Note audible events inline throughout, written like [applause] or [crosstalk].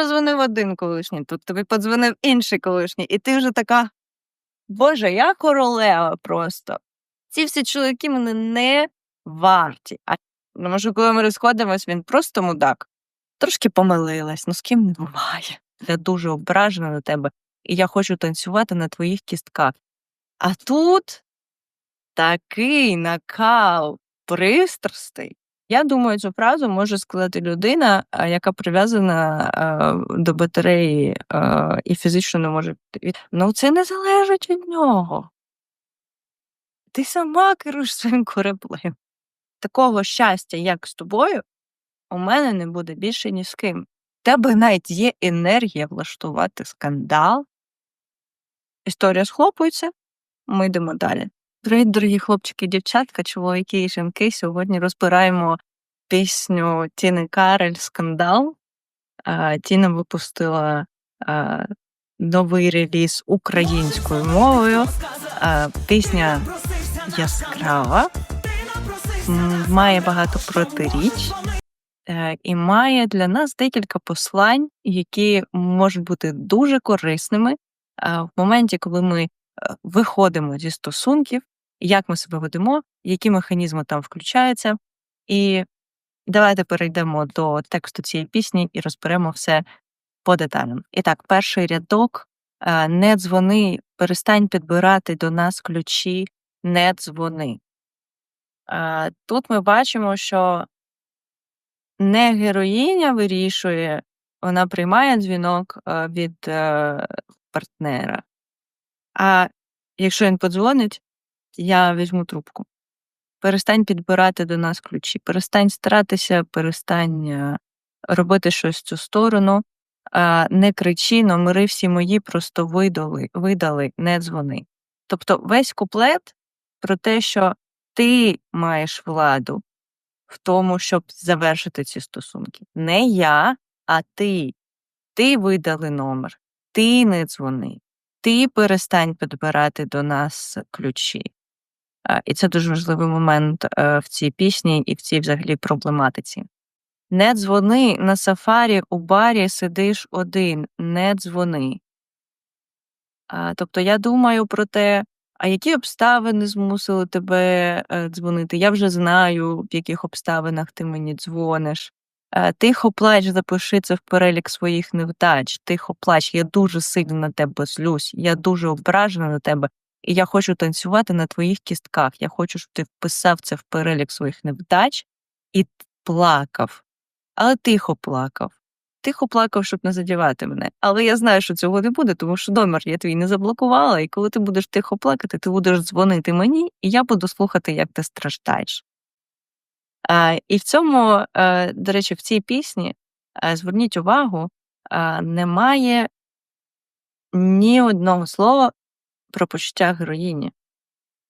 подзвонив один колишній, тут тобі подзвонив інший колишній, і ти вже така. Боже, я королева просто. Ці всі чоловіки мене не варті. А ну, може, коли ми розходимось, він просто мудак. Трошки помилилась, ну з ким не буває. Я дуже ображена на тебе, і я хочу танцювати на твоїх кістках. А тут такий накал пристрастей. Я думаю, цю фразу може сказати людина, яка прив'язана до батареї і фізично не може від. Ну, це не залежить від нього. Ти сама керуєш своїм кораблем. Такого щастя, як з тобою, у мене не буде більше ні з ким. В тебе навіть є енергія влаштувати скандал. Історія схлопується, ми йдемо далі. Привіт, дорогі хлопчики, дівчатка, чоловіки і жінки. Сьогодні розбираємо пісню Тіни Карель Скандал. Тіна випустила новий реліз українською мовою. Пісня яскрава, має багато протиріч е, і має для нас декілька послань, які можуть бути дуже корисними в моменті, коли ми е, виходимо зі стосунків, як ми себе ведемо, які механізми там включаються. І давайте перейдемо до тексту цієї пісні і розберемо все по деталям. І так, перший рядок е, не дзвони, перестань підбирати до нас ключі, не дзвони. Е, тут ми бачимо, що не героїня вирішує, вона приймає дзвінок е, від партнера. А якщо він подзвонить, я візьму трубку. Перестань підбирати до нас ключі, перестань старатися, перестань е, робити щось в цю сторону, не кричи, номери всі мої просто видали, видали, не дзвони. Тобто весь куплет про те, що ти маєш владу в тому, щоб завершити ці стосунки. Не я, а ти. Ти видали номер, ти не дзвони, ти перестань підбирати до нас ключі. І це дуже важливий момент е, в цій пісні і в цій взагалі проблематиці. Не дзвони на сафарі у барі сидиш один, не дзвони. Тобто я думаю про те, а які обставини змусили тебе е, дзвонити? Я вже знаю, в яких обставинах ти мені дзвониш. Е, тихо плач, запиши це в перелік своїх невдач. Тихо плач, я дуже сильно на тебе злюсь, я дуже ображена на тебе, і я хочу танцювати на твоїх кістках. Я хочу, щоб ти вписав це в перелік своїх невдач і плакав, але тихо плакав. Тихо плакав, щоб не задівати мене. Але я знаю, що цього не буде, тому що номер я твій не заблокувала, і коли ти будеш тихо плакати, ти будеш дзвонити мені, і я буду слухати, як ти страждаєш. А, І в цьому, е, до речі, в цій пісні е, зверніть увагу, немає ні одного слова про почуття героїні.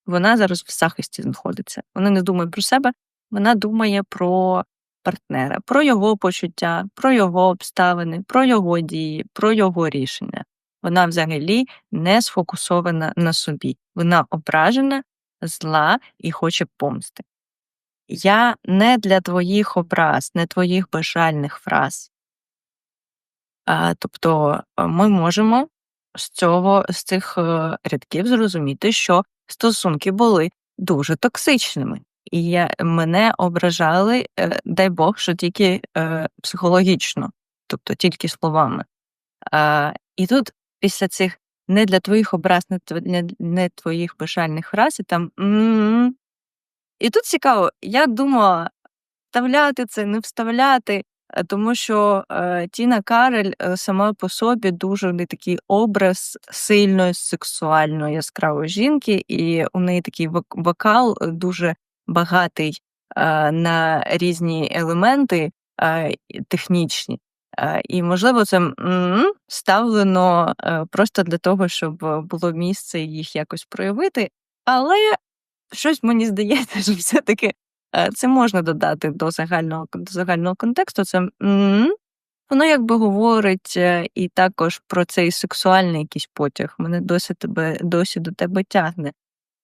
Вона зараз в захисті знаходиться. Вона не думає про себе, вона думає про партнера, про його почуття, про його обставини, про його дії, про його рішення. Вона взагалі не сфокусована на собі. Вона ображена, зла і хоче помсти. Я не для твоїх образ, не твоїх бажальних фраз. А, Тобто ми можемо з цього, з цих е, рядків зрозуміти, що стосунки були дуже токсичними. І я, мене ображали, е, дай Бог, що тільки е, психологічно, тобто тільки словами. А, І тут після цих не для твоїх образ, не, не, не твоїх бажальних фраз, і там. І тут цікаво, я думала, вставляти це, не вставляти. Е, тому що е, Тіна Карель е, сама по собі дуже не такий образ сильної, сексуальної яскравої жінки, і у неї такий вокал дуже багатий на різні елементи технічні. І, можливо, це ставлено просто для того, щоб було місце їх якось проявити. Але щось мені здається, [laughs] що все-таки це можна додати до загального до загального контексту. Це воно якби говорить е, і також про цей сексуальний якийсь потяг. Мене досі тебе досі до тебе тягне.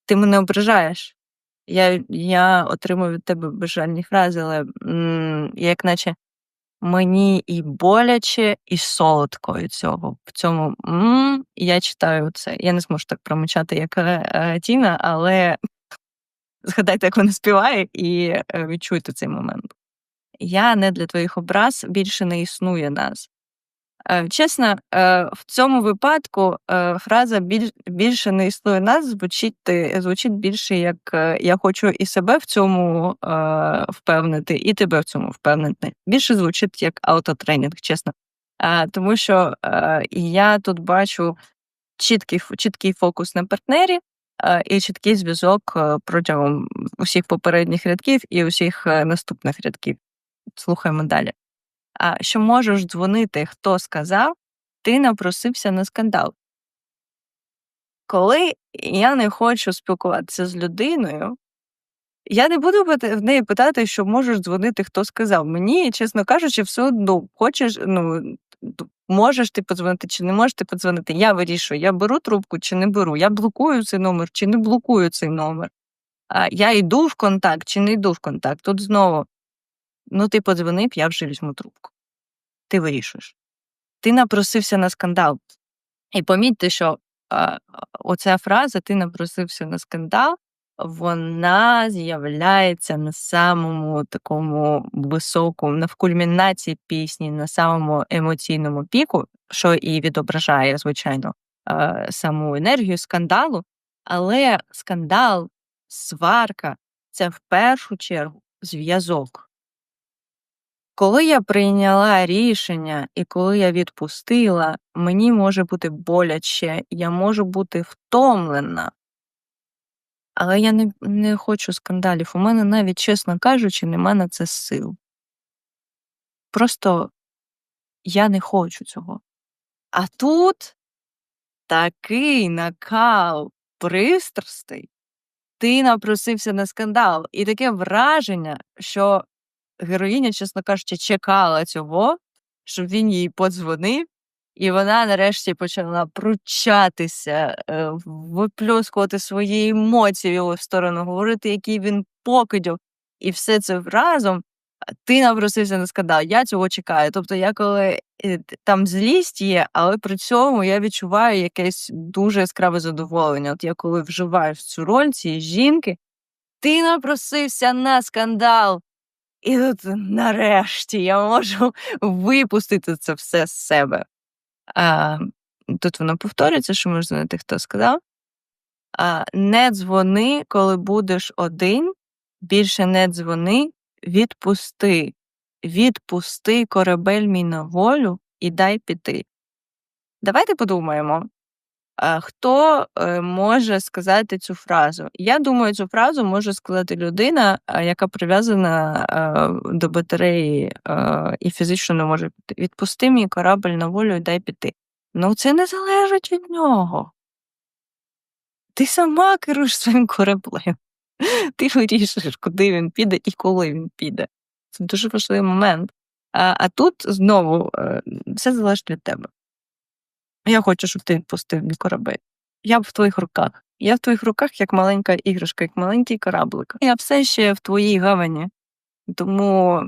Ти мене ображаєш. Я я отримую від тебе бажальні фрази, але як наче мені і боляче, і солодко від цього. В цьому м я читаю це. Я не зможу так промовчати, як е, е, Тіна, але згадайте, як вона співає, і е, відчуйте цей момент. Я не для твоїх образ більше не існує нас. Е, чесно, е, в цьому випадку фраза більше не існує нас звучить звучить більше як я хочу і себе в цьому впевнити, і тебе в цьому впевнити. Більше звучить як аутотренінг, чесно. Тому що я тут бачу чіткий чіткий фокус на партнері і чіткий зв'язок протягом усіх попередніх рядків і усіх наступних рядків. Слухаємо далі а, що можеш дзвонити, хто сказав, ти напросився на скандал. Коли я не хочу спілкуватися з людиною, я не буду в неї питати, що можеш дзвонити, хто сказав. Мені, чесно кажучи, все одно хочеш, ну можеш ти подзвонити чи не можеш ти подзвонити. Я вирішую, я беру трубку чи не беру, я блокую цей номер чи не блокую цей номер. А Я йду в контакт чи не йду в контакт. Тут знову Ну, ти подзвонив, я вже візьму трубку. Ти вирішуєш. Ти напросився на скандал. І помітьте, що а, оця фраза Ти напросився на скандал, вона з'являється на самому такому високому, на кульмінації пісні, на самому емоційному піку, що і відображає, звичайно, саму енергію скандалу. Але скандал, сварка це в першу чергу зв'язок. Коли я прийняла рішення і коли я відпустила, мені може бути боляче, я можу бути втомлена. Але я не не хочу скандалів. У мене навіть, чесно кажучи, нема на це сил. Просто я не хочу цього. А тут такий накал пристрастей, ти напросився на скандал, і таке враження, що героїня, чесно кажучи, чекала цього, щоб він їй подзвонив, і вона нарешті почала пручатися, е, виплюскувати свої емоції в його сторону, говорити, який він покидьов, і все це разом. Ти напросився на скандал, я цього чекаю. Тобто, я коли е, там злість є, але при цьому я відчуваю якесь дуже яскраве задоволення. От я коли вживаю в цю роль цієї жінки, ти напросився на скандал. І тут нарешті я можу випустити це все з себе. Тут воно повторюється, що можна знати, хто сказав. Не дзвони, коли будеш один, більше не дзвони, відпусти. Відпусти корабель мій на волю і дай піти. Давайте подумаємо, Хто е, може сказати цю фразу? Я думаю, цю фразу може сказати людина, яка прив'язана до батареї і фізично не може піти. Відпусти мій корабль на волю і дай піти. Ну, це не залежить від нього. Ти сама керуєш своїм кораблем. Ти вирішуєш, куди він піде і коли він піде. Це дуже важливий момент. А а тут знову е, все залежить від тебе. Я хочу, щоб ти відпустив мій корабель. Я в твоїх руках. Я в твоїх руках як маленька іграшка, як маленький кораблик. Я все ще в твоїй гавані. Тому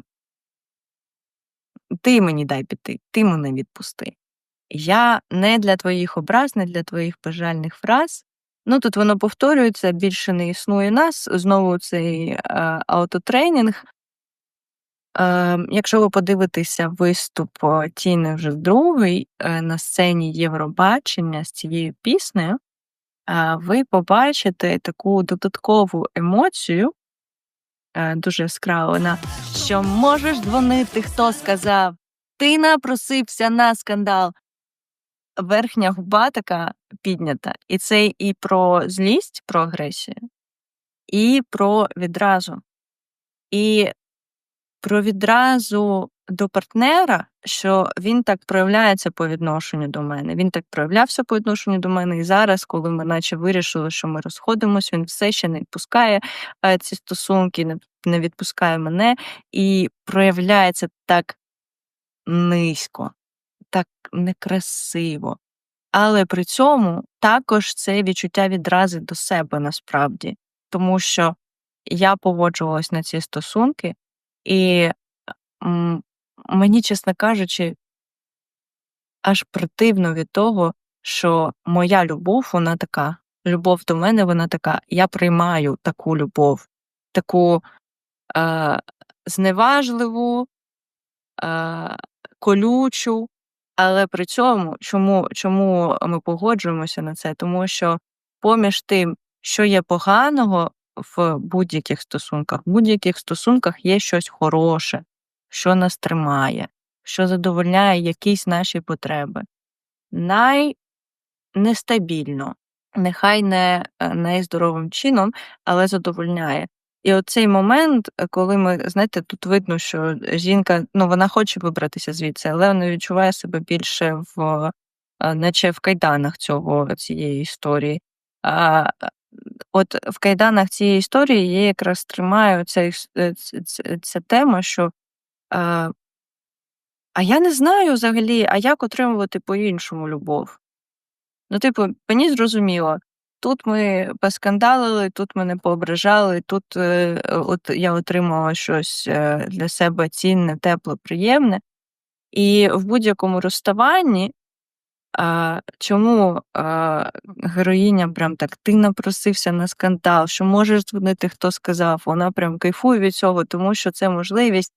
ти мені дай піти, ти мене відпусти. Я не для твоїх образ, не для твоїх бажальних фраз. Ну тут воно повторюється, більше не існує нас. Знову цей е, аутотренінг. Ем, якщо ви подивитеся виступ Тіни вже другий е, на сцені Євробачення з цією піснею, е, ви побачите таку додаткову емоцію, е, дуже яскраву, вона, що можеш дзвонити, хто сказав, ти напросився на скандал. Верхня губа така піднята, і це і про злість, про агресію, і про відразу. І про відразу до партнера, що він так проявляється по відношенню до мене. Він так проявлявся по відношенню до мене. І зараз, коли ми наче вирішили, що ми розходимось, він все ще не відпускає е, ці стосунки, не відпускає мене і проявляється так низько, так некрасиво. Але при цьому також це відчуття відрази до себе насправді, тому що я поводжувалась на ці стосунки і, мені, чесно кажучи аж противно від того, що моя любов, вона така. Любов до мене, вона така. Я приймаю таку любов, таку е, зневажливу, е, колючу. Але при цьому, чому, чому ми погоджуємося на це? Тому що поміж тим, що є поганого в будь-яких стосунках, в будь-яких стосунках є щось хороше, що нас тримає, що задовольняє якісь наші потреби. Найнестабільно, нехай не е, найздоровим чином, але задовольняє. І оцей момент, е, коли ми, знаєте, тут видно, що жінка ну, вона хоче вибратися звідси, але вона відчуває себе більше в е, наче в кайданах цього цієї історії. А от в кайданах цієї історії я якраз тримаю ця, ця тема, що а, а я не знаю взагалі, а як отримувати по-іншому любов. Ну, типу, мені зрозуміло, тут ми поскандалили, тут мене поображали, тут е, от я отримала щось е, для себе цінне, тепле, приємне. І в будь-якому розставанні, а, чому а, героїня прям так ти напросився на скандал, що можеш дзвонити, хто сказав, вона прям кайфує від цього, тому що це можливість,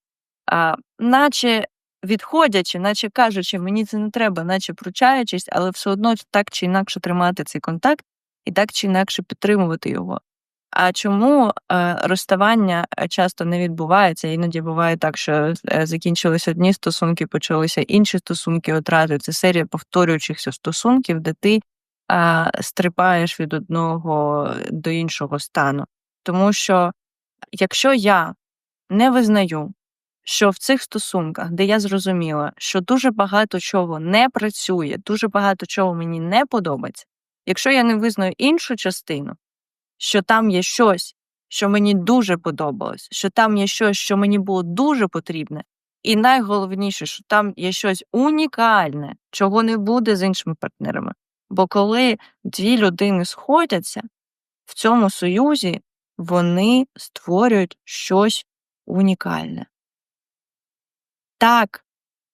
а, наче відходячи, наче кажучи, мені це не треба, наче пручаючись, але все одно так чи інакше тримати цей контакт і так чи інакше підтримувати його. А чому е, розставання е, часто не відбувається? Іноді буває так, що е, закінчилися одні стосунки, почалися інші стосунки отрати. Це серія повторюючихся стосунків, де ти стрипаєш від одного до іншого стану. Тому що якщо я не визнаю, що в цих стосунках, де я зрозуміла, що дуже багато чого не працює, дуже багато чого мені не подобається, якщо я не визнаю іншу частину, що там є щось, що мені дуже подобалось, що там є щось, що мені було дуже потрібне, і найголовніше, що там є щось унікальне, чого не буде з іншими партнерами. Бо коли дві людини сходяться в цьому союзі, вони створюють щось унікальне. Так,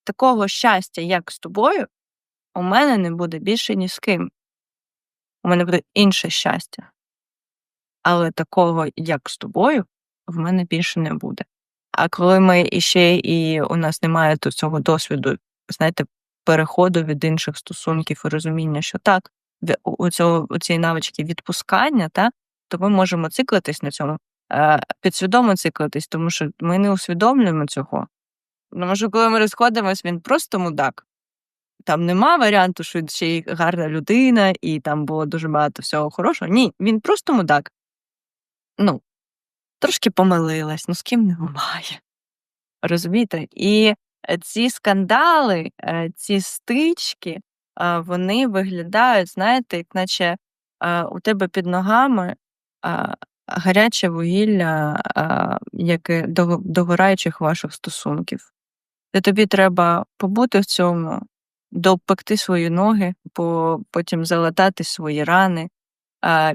такого щастя, як з тобою, у мене не буде більше ні з ким. У мене буде інше щастя але такого, як з тобою, в мене більше не буде. А коли ми іще і у нас немає цього досвіду, знаєте, переходу від інших стосунків і розуміння, що так, у цього у цієї навички відпускання, та, то ми можемо циклитись на цьому, е, підсвідомо циклитись, тому що ми не усвідомлюємо цього. Тому що коли ми розходимось, він просто мудак. Там нема варіанту, що ще й гарна людина, і там було дуже багато всього хорошого. Ні, він просто мудак ну, трошки помилилась, ну з ким не буває. Розумієте? І е, ці скандали, е, ці стички, вони виглядають, знаєте, як наче у тебе під ногами гаряче вугілля як догораючих ваших стосунків. Де тобі треба побути в цьому, допекти свої ноги, потім залатати свої рани,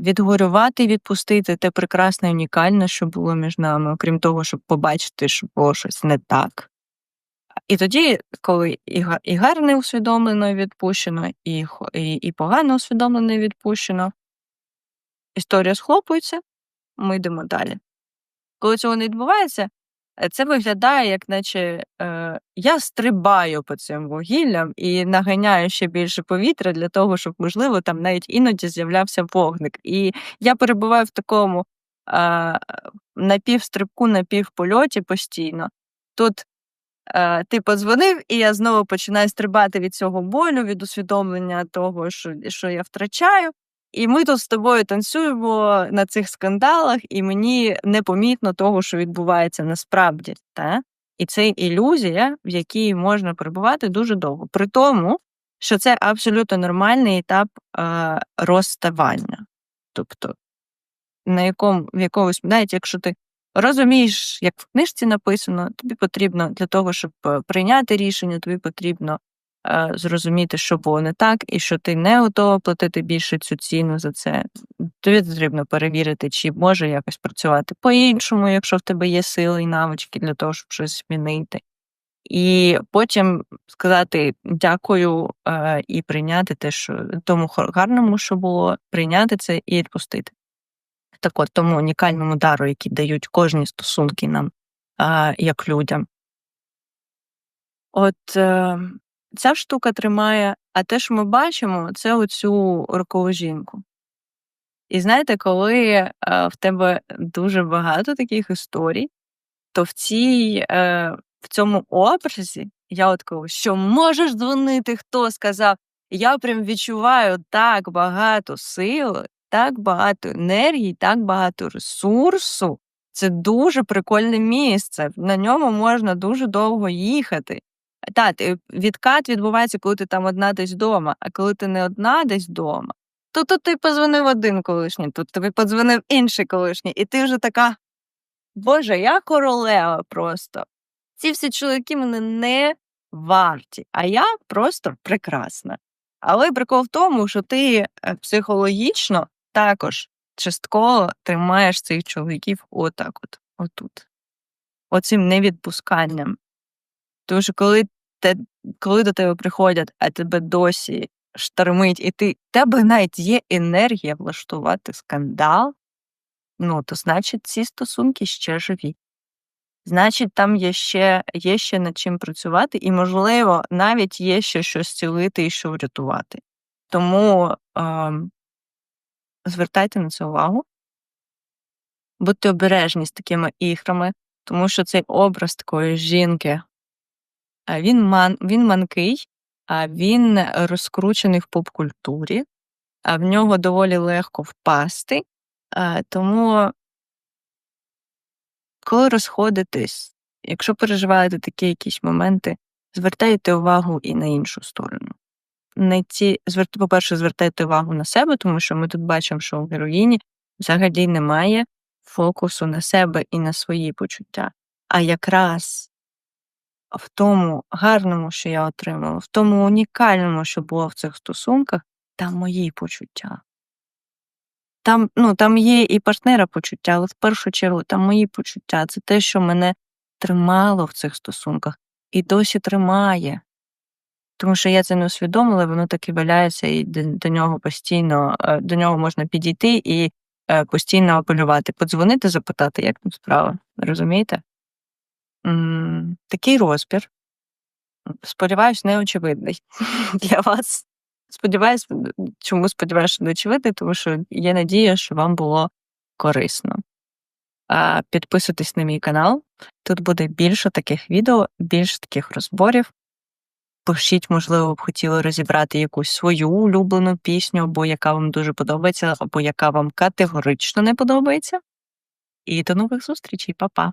відгорювати, відпустити те прекрасне і унікальне, що було між нами, окрім того, щоб побачити, що було щось не так. І тоді, коли і гарне усвідомлено і відпущено, і і, і погано усвідомлено і відпущено, історія схлопується, ми йдемо далі. Коли цього не відбувається, це виглядає, як наче е, я стрибаю по цим вугіллям і наганяю ще більше повітря для того, щоб, можливо, там навіть іноді з'являвся вогник. І я перебуваю в такому е, напівстрибку, напівпольоті постійно. Тут е, ти подзвонив, і я знову починаю стрибати від цього болю, від усвідомлення того, що, що я втрачаю. І ми тут з тобою танцюємо на цих скандалах, і мені непомітно того, що відбувається насправді. Та? І це ілюзія, в якій можна перебувати дуже довго. При тому, що це абсолютно нормальний етап е, розставання. Тобто, на якому в якомусь, навіть якщо ти розумієш, як в книжці написано, тобі потрібно для того, щоб е, прийняти рішення, тобі потрібно зрозуміти, що було не так, і що ти не готова платити більше цю ціну за це. Тобі потрібно перевірити, чи може якось працювати по-іншому, якщо в тебе є сили і навички для того, щоб щось змінити. І потім сказати дякую е, і прийняти те, що тому гарному, що було, прийняти це і відпустити. Так от тому унікальному дару, який дають кожні стосунки нам, е, як людям. От е, ця штука тримає, а те, що ми бачимо, це оцю рокову жінку. І знаєте, коли е, в тебе дуже багато таких історій, то в цій, е, в цьому образі я от кажу, що можеш дзвонити, хто сказав, я прям відчуваю так багато сили, так багато енергії, так багато ресурсу. Це дуже прикольне місце. На ньому можна дуже довго їхати. Так, відкат відбувається, коли ти там одна десь вдома, а коли ти не одна десь вдома, то тут ти подзвонив один колишній, тут тобі подзвонив інший колишній, і ти вже така. Боже, я королева просто. Ці всі чоловіки мене не варті, а я просто прекрасна. Але прикол в тому, що ти е, психологічно також частково тримаєш цих чоловіків отак, от, отут, оцим невідпусканням. Тому що коли те, коли до тебе приходять, а тебе досі штормить, і ти тебе навіть є енергія влаштувати скандал, ну то значить ці стосунки ще живі. Значить, там є ще є ще над чим працювати, і, можливо, навіть є ще щось цілити і що врятувати. Тому е, звертайте на це увагу, будьте обережні з такими іграми, тому що цей образ такої жінки, він ман, він манкий, а він розкручений в поп-культурі, а в нього доволі легко впасти. А, Тому, коли розходитесь, якщо переживаєте такі якісь моменти, звертайте увагу і на іншу сторону. Не ці, по-перше, звертайте увагу на себе, тому що ми тут бачимо, що у героїні взагалі немає фокусу на себе і на свої почуття. А якраз в тому гарному, що я отримала, в тому унікальному, що було в цих стосунках, там мої почуття. Там ну, там є і партнера почуття, але в першу чергу там мої почуття. Це те, що мене тримало в цих стосунках і досі тримає. Тому що я це не усвідомила, воно так і валяється, і до, нього постійно е, до нього можна підійти і е, постійно апелювати, подзвонити, запитати, як там справа. Розумієте? Такий розбір. Сподіваюсь, неочевидний [laughs] для вас. Сподіваюсь, чому сподіваюся, що неочевидний, тому що є надія, що вам було корисно. Підписуйтесь на мій канал. Тут буде більше таких відео, більше таких розборів. Пишіть, можливо, б хотіли розібрати якусь свою улюблену пісню, або яка вам дуже подобається, або яка вам категорично не подобається. І до нових зустрічей, Па-па!